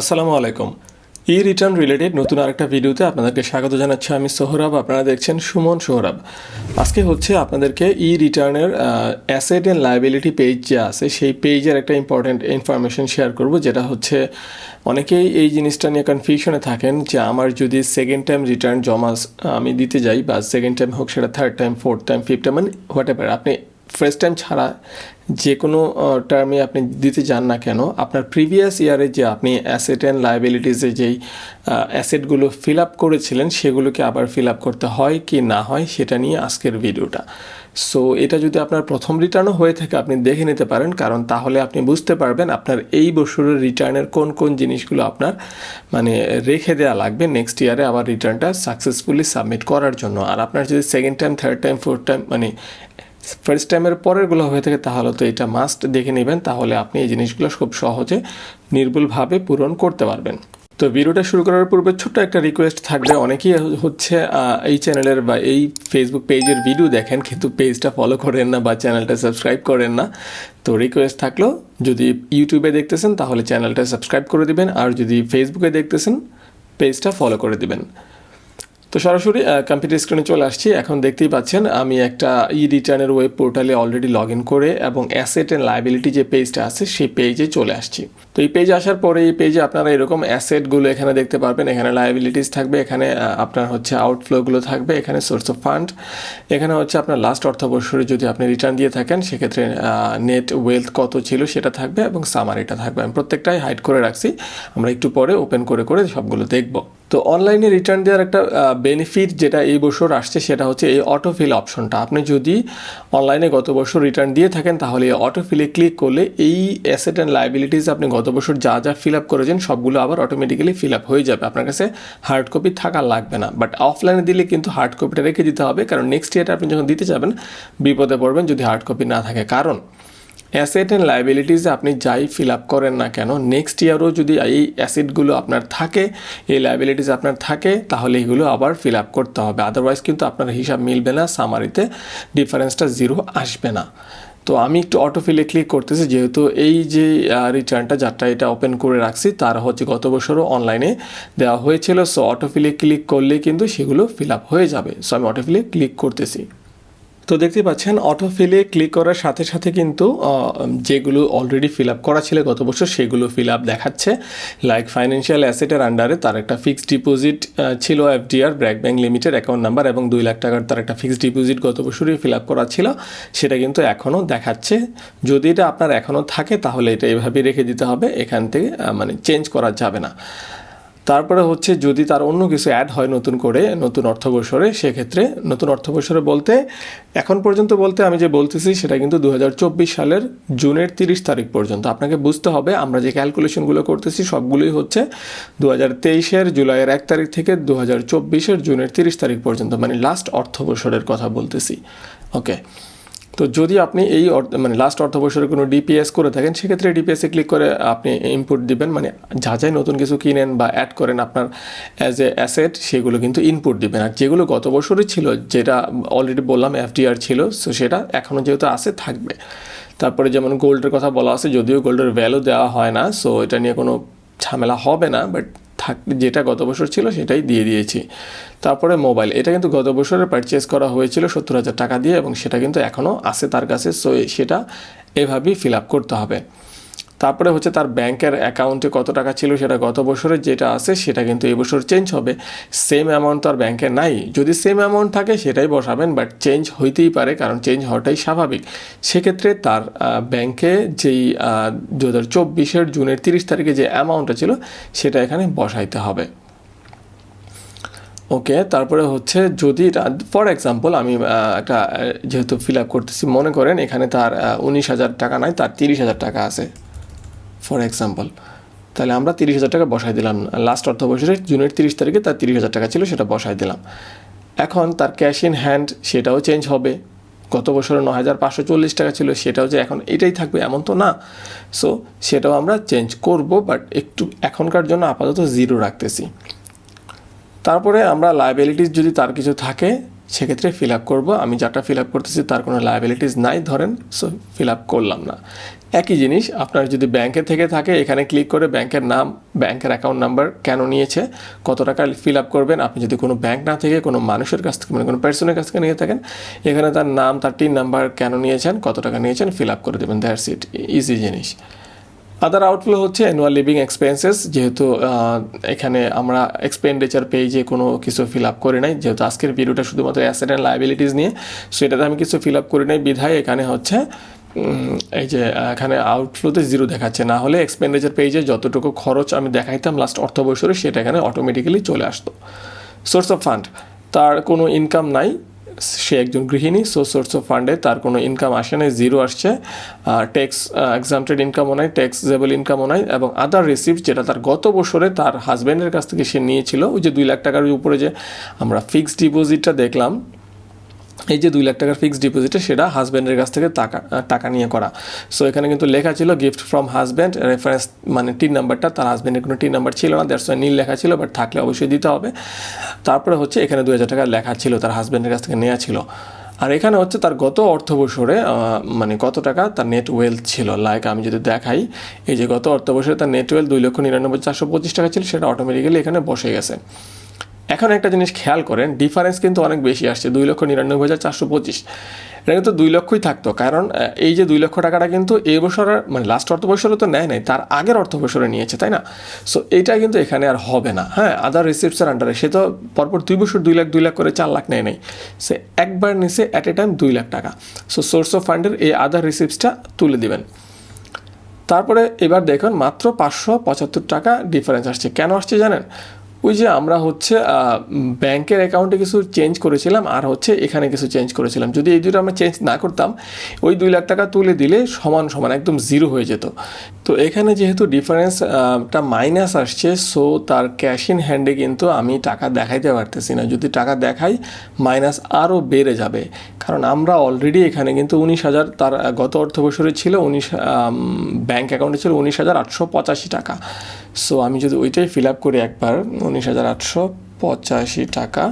আসসালামু আলাইকুম। ই return related নতুন আরেকটা ভিডিওতে আপনাদেরকে স্বাগত জানাচ্ছি। আমি সোহরাব, আপনারা দেখছেন সুমন সোহরাব। আজকে হচ্ছে আপনাদেরকে ই রিটার্নের অ্যাসেট অ্যান্ড লাইবিলিটি পেজ যে আছে, সেই পেজের একটা ইম্পর্টেন্ট ইনফরমেশন শেয়ার করব, যেটা হচ্ছে অনেকেই এই জিনিসটা নিয়ে কনফিউশনে থাকেন যে আমার যদি সেকেন্ড টাইম রিটার্ন জমা আমি দিতে যাই বা সেকেন্ড টাইম হোক, সেটা third time fourth time fifth time মানে হোয়াট এভার আপনি ফার্স্ট টাইম ছাড়া যে কোনো টার্মে আপনি দিতে যান না কেন, আপনার প্রিভিয়াস ইয়ারে যে আপনি অ্যাসেট অ্যান্ড লাইবিলিটিসে যেই অ্যাসেটগুলো ফিল আপ করেছিলেন, সেগুলোকে আবার ফিল আপ করতে হয় কি না হয় সেটা নিয়ে আজকের ভিডিওটা সো এটা যদি আপনার প্রথম রিটার্নও হয়ে থাকে, আপনি দেখে নিতে পারেন, কারণ তাহলে আপনি বুঝতে পারবেন আপনার এই বছরের রিটার্নের কোন কোন জিনিসগুলো আপনার মানে রেখে দেওয়া লাগবে নেক্সট ইয়ারে আবার রিটার্নটা সাকসেসফুলি সাবমিট করার জন্য। আর আপনার যদি second time third time fourth time মানে ফার্স্ট টাইমের পরেরগুলো হয়ে থাকে, তাহলে তো এটা মাস্ট দেখে নেবেন। তাহলে আপনি এই জিনিসগুলো খুব সহজে নির্ভুলভাবে পূরণ করতে পারবেন। তো ভিডিওটা শুরু করার পূর্বে ছোট্ট একটা রিকোয়েস্ট থাকবে। অনেকেই হচ্ছে এই চ্যানেলের বা এই ফেসবুক পেজের ভিডিও দেখেন, কিন্তু পেজটা ফলো করেন না বা চ্যানেলটা সাবস্ক্রাইব করেন না। তো রিকোয়েস্ট থাকল, যদি ইউটিউবে দেখতেছেন, তাহলে চ্যানেলটা সাবস্ক্রাইব করে দিবেন। আর যদি ফেসবুকে দেখতেছেন পেজটা ফলো করে দিবেন। তো সরাসরি কম্পিউটার স্ক্রিনে চলে আসছি। এখন দেখতেই পাচ্ছেন, আমি একটা ই রিটার্নের ওয়েব পোর্টালে অলরেডি লগ ইন করে এবং অ্যাসেট অ্যান্ড লাইবিলিটি যে পেজটা আছে, সেই পেজে চলে আসছি। তো এই পেজে আসার পরে, এই পেজে আপনারা এরকম অ্যাসেটগুলো এখানে দেখতে পারবেন। এখানে লাইবিলিটিস থাকবে, এখানে আপনার হচ্ছে আউটফ্লোগুলো থাকবে, এখানে সোর্স অফ ফান্ড এখানে হচ্ছে আপনার লাস্ট অর্থ বছরে যদি আপনি রিটার্ন দিয়ে থাকেন, সেক্ষেত্রে নেট ওয়েলথ কত ছিল সেটা থাকবে এবং সামারিটা থাকবে। আমি প্রত্যেকটাই হাইড করে রাখছি। আমরা একটু পরে ওপেন করে করে সবগুলো দেখব। তো অনলাইনে রিটার্ন দেওয়ার একটা বেনিফিট যেটা এই বছর আসছে সেটা হচ্ছে এই অটোফিল অপশনটা আপনি যদি অনলাইনে গত বছর রিটার্ন দিয়ে থাকেন, তাহলে এই অটোফিলে ক্লিক করলে এই অ্যাসেট অ্যান্ড লাইবিলিটিস আপনি গত বছর যা যা ফিল আপ করেছেন, সবগুলো আবার অটোমেটিক্যালি ফিল আপ হয়ে যাবে। আপনার কাছে হার্ড কপি থাকা লাগবে না। বাট অফলাইনে দিলে কিন্তু হার্ড কপিটা রেখে দিতে হবে। কারণ নেক্সট ইয়ারটা আপনি যখন দিতে যাবেন, বিপদে পড়বেন যদি হার্ড কপি না থাকে। কারণ অ্যাসেট অ্যান্ড লাইবিলিটিসে আপনি যাই ফিল আপ করেন না কেন নেক্সট ইয়ারও যদি এই অ্যাসেটগুলো আপনার থাকে, এই লাইবিলিটিস আপনার থাকে, তাহলে এগুলো আবার ফিল আপ করতে হবে। আদারওয়াইজ কিন্তু আপনার হিসাব মিলবে না সামারিতে ডিফারেন্সটা জিরো আসবে না। তো আমি একটু অটোফিলে ক্লিক করতেছি, যেহেতু এই যে রিটার্নটা যারটা এটা ওপেন করে রাখছি, তার হচ্ছে গত বছরও অনলাইনে দেওয়া হয়েছিল। সো অটোফিলে ক্লিক করলে কিন্তু সেগুলো ফিল আপ হয়ে যাবে। সো আমি অটোফিলে ক্লিক করতেছি। তো দেখতে পাচ্ছেন অটো ফিলে ক্লিক করার সাথে সাথে কিন্তু যেগুলো অলরেডি ফিল আপ করা ছিল গত বছর, সেগুলো ফিল আপ দেখাচ্ছে। লাইক ফাইন্যান্সিয়াল অ্যাসেটের আন্ডারে তার একটা ফিক্সড ডিপোজিট ছিল FDR BRAC bank limited account number এবং দুই লাখ টাকার তার একটা ফিক্সড ডিপোজিট গত বছরই ফিল আপ করা ছিল। সেটা কিন্তু এখনও দেখাচ্ছে। যদি এটা আপনার এখনও থাকে, তাহলে এটা এভাবে রেখে দিতে হবে। এখান থেকে মানে চেঞ্জ করা যাবে না। তারপরে হচ্ছে যদি তার অন্য কিছু অ্যাড হয় নতুন করে, নতুন অর্থবছরে সেক্ষেত্রে নতুন অর্থবছরে বলতে, এখন পর্যন্ত বলতে আমি যে বলতেছি সেটা কিন্তু দু হাজার চব্বিশ সালের জুনের তিরিশ তারিখ পর্যন্ত। আপনাকে বুঝতে হবে, আমরা যে ক্যালকুলেশনগুলো করতেছি সবগুলোই হচ্ছে দু হাজার তেইশের জুলাইয়ের এক তারিখ থেকে দু হাজার চব্বিশের জুনের তিরিশ তারিখ পর্যন্ত মানে লাস্ট অর্থবছরের কথা বলতেছি। ওকে তো যদি আপনি এই মানে লাস্ট অর্থ বছরে কোনো ডিপিএস করে থাকেন, সেক্ষেত্রে ডিপিএসে ক্লিক করে আপনি ইনপুট দিবেন। মানে যা যাই নতুন কিছু কিনেন বা অ্যাড করেন আপনার অ্যাজ এ অ্যাসেট সেগুলো কিন্তু ইনপুট দিবেন। আর যেগুলো গত বছরই ছিল, যেটা অলরেডি বললাম এফডিআর ছিল সো সেটা এখনও যেহেতু আছে, থাকবে। তারপরে যেমন গোল্ডের কথা বলা আছে, যদিও গোল্ডের ভ্যালু দেওয়া হয় না সো এটা নিয়ে কোনো ঝামেলা হবে না বাট থাক যেটা গত বছর ছিল সেটাই দিয়ে দিয়েছি। তারপরে মোবাইল, এটা কিন্তু গত বছরে পারচেস করা হয়েছিল সত্তর হাজার টাকা দিয়ে এবং সেটা কিন্তু এখনও আছে তার কাছে সো সেটা এভাবেই ফিল আপ করতে হবে। তারপরে হচ্ছে তার ব্যাংকের অ্যাকাউন্টে কত টাকা ছিল সেটা গত বছরের যেটা আছে সেটা কিন্তু এবছর চেঞ্জ হবে। সেম অ্যামাউন্ট তো আর ব্যাংকে নাই। যদি সেম অ্যামাউন্ট থাকে সেটাই বসাবেন বাট চেঞ্জ হইতেই পারে, কারণ চেঞ্জ হওয়াটাই স্বাভাবিক। সেক্ষেত্রে তার ব্যাংকে যেই দু হাজার চব্বিশের জুনের তিরিশ তারিখে যে অ্যামাউন্টটা ছিল সেটা এখানে বসাইতে হবে। ওকে, তারপরে হচ্ছে যদি ফর এক্সাম্পল আমি একটা যেহেতু ফিল আপ করতেছি, মনে করেন এখানে তার উনিশ হাজার টাকা নাই, তার তিরিশ হাজার টাকা আছে। ফর এক্সাম্পল তাহলে আমরা তিরিশ হাজার টাকা বসাই দিলাম। লাস্ট অর্থ বছরের জুনের তিরিশ তারিখে তার তিরিশ হাজার টাকা ছিল, সেটা বসাই দিলাম। এখন তার ক্যাশ ইন হ্যান্ড সেটাও চেঞ্জ হবে। গত বছরে ন হাজার পাঁচশো চল্লিশ টাকা ছিল, সেটাও যে এখন এটাই থাকবে, এমন তো না। সো সেটাও আমরা চেঞ্জ করব বাট একটু এখনকার জন্য আপাতত জিরো রাখতেছি। তারপরে আমরা লাইবিলিটিস যদি তার কিছু থাকে সেক্ষেত্রে ফিল আপ করব। আমি যাটা ফিল আপ করতেছি তার কোনো লায়াবিলিটিস নাই, ধরেন সো ফিল আপ করলাম না। একই জিনিস, আপনার যদি ব্যাংকে থেকে থাকে, এখানে ক্লিক করে ব্যাংকের নাম ব্যাংকের অ্যাকাউন্ট নাম্বার কেন নিয়েছে, কত টাকা ফিল আপ করবেন, আপনি যদি কোনো ব্যাংক না থেকে, কোনো মানুষের কাছ থেকে মানে কোনো পার্সনের কাছ থেকে নিয়ে থাকেন, এখানে তার নাম, তার টিন নাম্বার কেন নিয়েছেন, কত টাকা নিয়েছেন ফিল আপ করে দেবেন দ্যাটস ইট ইজি জিনিস। আদার আউটফ্লো হচ্ছে অ্যানুয়াল লিভিং এক্সপেন্সেস যেহেতু এখানে আমরা এক্সপেন্ডিচার পেজে কোনো কিছু ফিল আপ করি নাই, যেহেতু আজকের ভিডিওটা শুধুমাত্র অ্যাসেট অ্যান্ড লাইবিলিটিস নিয়ে সেটাতে আমি কিছু ফিল আপ করি নাই। বিধায় এখানে হচ্ছে এই যে, এখানে আউটফ্লোতে জিরো দেখাচ্ছে। না হলে এক্সপেন্ডিচার পেজে যতটুকু খরচ আমি দেখাইতাম লাস্ট অর্থ বছরে, সেটা এখানে অটোমেটিক্যালি চলে আসতো। সোর্স অফ ফান্ড তার কোনো ইনকাম নাই। সে একজন গৃহিণী সো সোর্স অফ ফান্ডে তার কোনো ইনকাম আসে নাই জিরো আসছে। ট্যাক্স এক্সামটেড ইনকামও নাই ট্যাক্সেবল ইনকামও নাই, এবং আদার রিসিপ্ট যেটা তার গত বছরে তার হাজব্যান্ডের কাছ থেকে সে নিয়েছিল, ওই যে দুই লাখ টাকার উপরে যে আমরা ফিক্সড ডিপোজিটটা দেখলাম এই যে দুই লাখ টাকার ফিক্সড ডিপোজিটে সেটা হাজব্যান্ডের কাছ থেকে টাকা টাকা নিয়ে করা। সো এখানে কিন্তু লেখা ছিল গিফট ফ্রম হাজব্যান্ড রেফারেন্স মানে টিন নাম্বারটা তার হাজব্যান্ডের কোনো টিন নাম্বার ছিল না দ্যাটস নীল লেখা ছিল বাট থাকলে অবশ্যই দিতে হবে। তারপরে হচ্ছে এখানে দু হাজার টাকা লেখা ছিল, তার হাজব্যান্ডের কাছ থেকে নেওয়া ছিল। আর এখানে হচ্ছে তার গত অর্থ বছরে মানে কত টাকা তার নেট ওয়েলথ ছিল? লাইক আমি যদি দেখাই, এই যে গত অর্থ বছরে তার নেট ওয়েলথ দুই লক্ষ নিরানব্বই চারশো পঁচিশ টাকা ছিল, সেটা অটোমেটিক্যালি এখানে বসে গেছে। এখন একটা জিনিস খেয়াল করেন ডিফারেন্স কিন্তু অনেক বেশি আসছে, দুই লক্ষ নিরানব্বই হাজার চারশো পঁচিশ। এটা কিন্তু দুই লক্ষই থাকতো, কারণ এই যে দুই লক্ষ টাকাটা কিন্তু এই বছরের মানে লাস্ট অর্থ বছরে তো নেয় নাই, তার আগের অর্থ বছরে নিয়েছে, তাই না? সো এইটা কিন্তু এখানে আর হবে না হ্যাঁ? আদার রিসিপ্টসের আন্ডারে সে তো পরপর দুই বছর দুই লাখ দুই লাখ করে চার লাখ নেয় নাই। সে একবার নিছে অ্যাট এ টাইম দুই লাখ টাকা। সো সোর্স অফ ফান্ডের এই আদার রিসিপ্টসটা তুলে দিবেন। তারপরে এবার দেখুন, মাত্র পাঁচশো পঁচাত্তর টাকা ডিফারেন্স আসছে। কেন আসছে জানেন? ওই যে আমরা হচ্ছে ব্যাংকের অ্যাকাউন্টে কিছু চেঞ্জ করেছিলাম আর হচ্ছে এখানে কিছু চেঞ্জ করেছিলাম। যদি এই দুটো আমরা চেঞ্জ না করতাম, ওই দুই লাখ টাকা তুলে দিলে সমান সমান একদম জিরো হয়ে যেত। তো এখানে যেহেতু ডিফারেন্সটা মাইনাস আসছে সো তার ক্যাশ ইন হ্যান্ডে কিন্তু আমি টাকা দেখাইতে পারতেছি না। যদি টাকা দেখাই মাইনাস আরও বেড়ে যাবে। কারণ আমরা অলরেডি এখানে কিন্তু উনিশ হাজার, তার গত অর্থ বছরে ছিল উনিশ ব্যাংক অ্যাকাউন্টে ছিল উনিশ হাজার আটশো পঁচাশি টাকা। সো আমি যদি ওইটাই ফিল আপ করি একবার উনিশ হাজার আটশো পঁচাশি টাকা,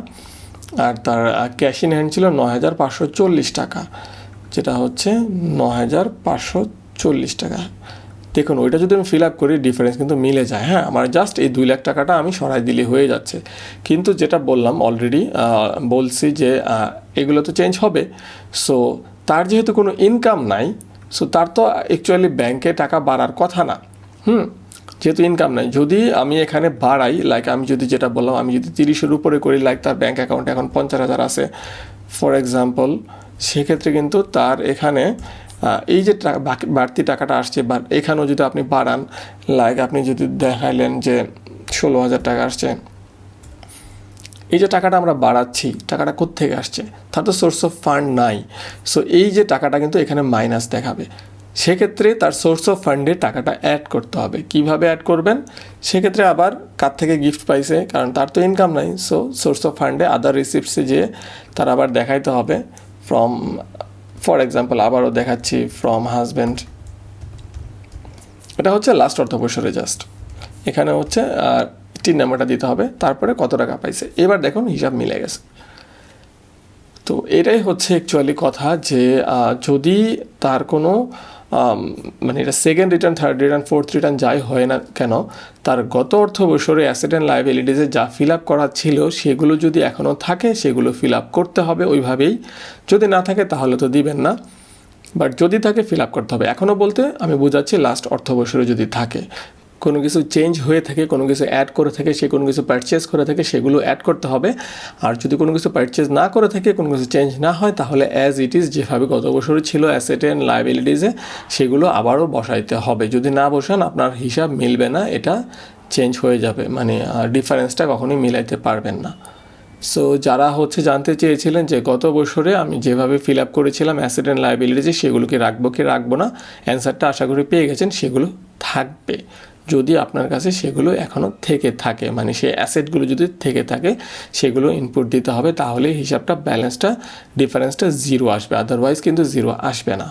আর তার ক্যাশ ইন হ্যান্ড ছিল ন হাজার পাঁচশো চল্লিশ টাকা, যেটা হচ্ছে ন হাজার পাঁচশো চল্লিশ টাকা। দেখুন, ওইটা যদি আমি ফিল আপ করি ডিফারেন্স কিন্তু মিলে যায় হ্যাঁ? আমার জাস্ট এই দুই লাখ টাকাটা আমি সরাই দিলে হয়ে যাচ্ছে। কিন্তু যেটা বললাম অলরেডি বলছি যে এগুলো তো চেঞ্জ হবে। সো তার যেহেতু কোনো ইনকাম নাই সো তার তো অ্যাকচুয়ালি ব্যাংকে টাকা বাড়ার কথা না। হুম? যেহেতু ইনকাম নাই, যদি আমি এখানে বাড়াই লাইক আমি যদি যেটা বললাম, আমি যদি তিরিশের উপরে করি লাইক তার ব্যাঙ্ক অ্যাকাউন্টে এখন পঞ্চাশ হাজার আছে। ফর এক্সাম্পল সেক্ষেত্রে কিন্তু তার এখানে এই যে বাড়তি টাকাটা আসছে, বা এখানেও যদি আপনি বাড়ান লাইক আপনি যদি দেখাইলেন যে ষোলো হাজার টাকা আসছে, এই যে টাকাটা আমরা বাড়াচ্ছি, টাকাটা কোত্থেকে আসছে? তার তো সোর্স অফ ফান্ড নাই। সো এই যে টাকাটা কিন্তু এখানে মাইনাস দেখাবে। সেক্ষেত্রে তার সোর্স অফ ফান্ডে টাকাটা অ্যাড করতে হবে। কীভাবে অ্যাড করবেন? সেক্ষেত্রে আবার কার থেকে গিফট পাইছে? কারণ তার তো ইনকাম নাই। সো সোর্স অফ ফান্ডে আদার রিসিপ্টসে যেয়ে তার আবার দেখাইতে হবে ফ্রম ফর এক্সাম্পল আবারও দেখাচ্ছি ফ্রম হাজব্যান্ড এটা হচ্ছে লাস্ট অর্থ বছরে জাস্ট এখানে হচ্ছে টিন নাম্বারটা দিতে হবে। তারপরে কত টাকা পাইছে? এবার দেখুন হিসাব মিলে গেছে। তো এটাই হচ্ছে অ্যাকচুয়ালি কথা যে যদি তার কোনো মানে এটা second return third return fourth return যাই হয় না কেন, তার গত অর্থ বছরে অ্যাসেট অ্যান্ড লাইবিলিটিসে যা ফিল আপ করা ছিল, সেগুলো যদি এখনও থাকে, সেগুলো ফিল আপ করতে হবে ওইভাবেই। যদি না থাকে, তাহলে তো দিবেন না। বাট যদি থাকে ফিল আপ করতে হবে। এখনও বলতে আমি বোঝাচ্ছি লাস্ট অর্থ বছরে যদি থাকে। কোনো কিছু চেঞ্জ হয়ে থাকে, কোনো কিছু অ্যাড করে থাকে, সে কোনো কিছু পারচেস করে থাকে, সেগুলো অ্যাড করতে হবে। আর যদি কোনো কিছু পারচেস না করে থাকে, কোনো কিছু চেঞ্জ না হয়, তাহলে অ্যাজ ইট ইজ যেভাবে গত বছরে ছিল অ্যাসেট অ্যান্ড লাইবিলিটিসে সেগুলো আবারও বসাইতে হবে। যদি না বসান, আপনার হিসাব মিলবে না, এটা চেঞ্জ হয়ে যাবে। মানে ডিফারেন্সটা কখনোই মিলাইতে পারবেন না। সো যারা হচ্ছে জানতে চেয়েছিলেন যে গত বছরে আমি যেভাবে ফিল আপ করেছিলাম অ্যাসেট অ্যান্ড লাইবিলিটি সেগুলো কি রাখব কি রাখব না অ্যান্সারটা আশা করি পেয়ে গেছেন, সেগুলো থাকবে। যদি আপনার কাছে সেগুলো এখনও থেকে থাকে মানে সেই অ্যাসেটগুলো যদি থেকে থাকে, সেগুলো ইনপুট দিতে হবে তাহলে হিসাবটা ব্যালেন্সটা ডিফারেন্সটা জিরো আসবে আদারওয়াইজ কিন্তু জিরো আসবে না।